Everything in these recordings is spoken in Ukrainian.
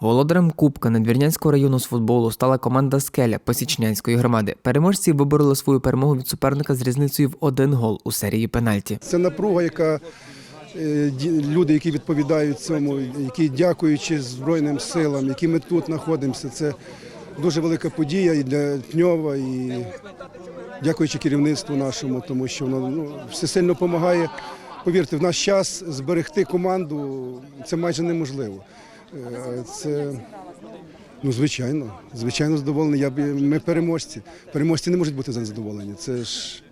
Володарем Кубка Надвірнянського району з футболу стала команда Скеля Посічнянської громади. Переможці вибороли свою перемогу від суперника з різницею в один гол у серії пенальті. Це напруга, яка е, люди, які відповідають цьому, які дякуючи Збройним силам, які ми тут знаходимося, це дуже велика подія і для Пньова, і дякуючи керівництву нашому, тому що воно ну, все сильно допомагає. Повірте, в наш час зберегти команду це майже неможливо. Е, Це Ну, звичайно, звичайно, задоволений. Я ми переможці. Переможці не можуть бути задоволені. Це ж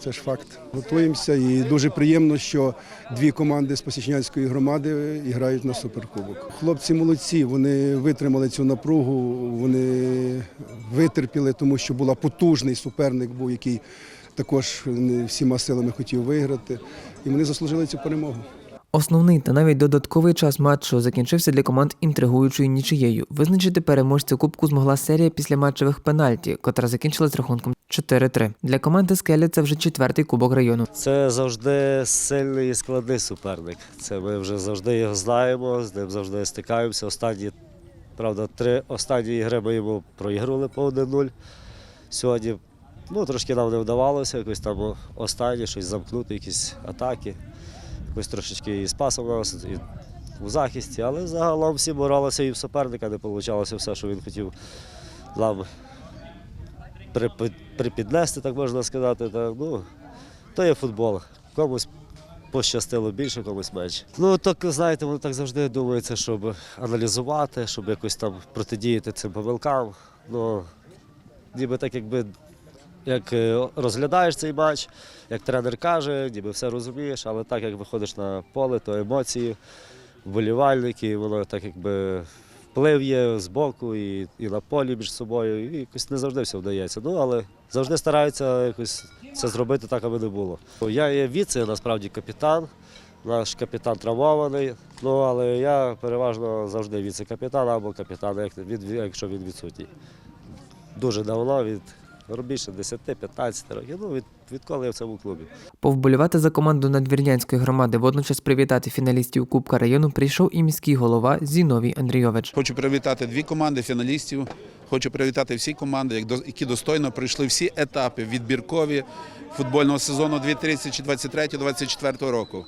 це ж факт. Готуємося і дуже приємно, що дві команди з Посічнянської громади грають на суперкубок. Хлопці молодці, вони витримали цю напругу, вони витерпіли, тому що була потужний суперник, був який також не всіма силами хотів виграти. І вони заслужили цю перемогу. Основний та навіть додатковий час матчу закінчився для команд інтригуючою нічиєю. Визначити переможця кубку змогла серія після матчевих пенальті, котра закінчилась рахунком 4-3. Для команди Скеля це вже четвертий кубок району. Це завжди сильний і складний суперник. Це ми вже завжди його знаємо, з ним завжди стикаємося. Останні, правда, три останні ігри ми йому проіграли по 1-0. Сьогодні ну, трошки нам не вдавалося, якось там останні щось замкнути, якісь атаки. Якось трошечки і нас, і у захисті, але загалом всі боролися і в суперника не вийшло все, що він хотів нам припіднести, так можна сказати. Так, ну, то є футбол. Комусь пощастило більше, комусь менше. Ну, так, знаєте, воно так завжди думається, щоб аналізувати, щоб якось там протидіяти цим помилкам. Ну, ніби так, якби як е, розглядаєш цей матч, як тренер каже, ніби все розумієш, але так як виходиш на поле, то емоції, вболівальники, воно так якби вплив є з боку і, і на полі між собою. І якось не завжди все вдається. Ну, але завжди стараються якось це зробити так, аби не було. Я є віце, насправді капітан. Наш капітан травмований, ну але я переважно завжди віце-капітан або капітан, якщо він відсутній. Дуже давно, від більше 10-15 років. Ну, від, відколи я в цьому клубі. Повболівати за команду Надвірнянської громади, водночас привітати фіналістів Кубка району прийшов і міський голова Зіновій Андрійович. Хочу привітати дві команди фіналістів. Хочу привітати всі команди, як до- які достойно пройшли всі етапи відбіркові футбольного сезону 2023-2024 року.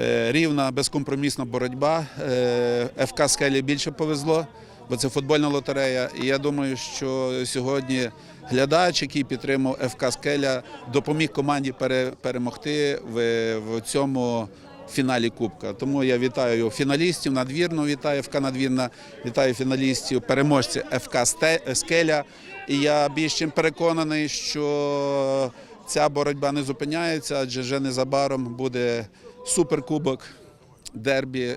Е, Рівна безкомпромісна боротьба. Е, ФК Скелі більше повезло, бо це футбольна лотерея. І я думаю, що сьогодні глядач, який підтримав ФК Скеля, допоміг команді пере- перемогти в, в цьому фіналі Кубка. Тому я вітаю фіналістів надвірну, вітаю ФК Надвірна, вітаю фіналістів, переможців ФК Скеля. І я більш чим переконаний, що ця боротьба не зупиняється, адже вже незабаром буде суперкубок дербі е,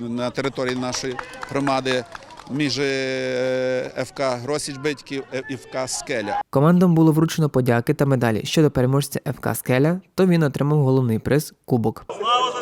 на території нашої громади між е, ФК Гросіч Битьків і ФК Скеля. Командам було вручено подяки та медалі. Щодо переможця ФК Скеля, то він отримав головний приз Кубок. Слава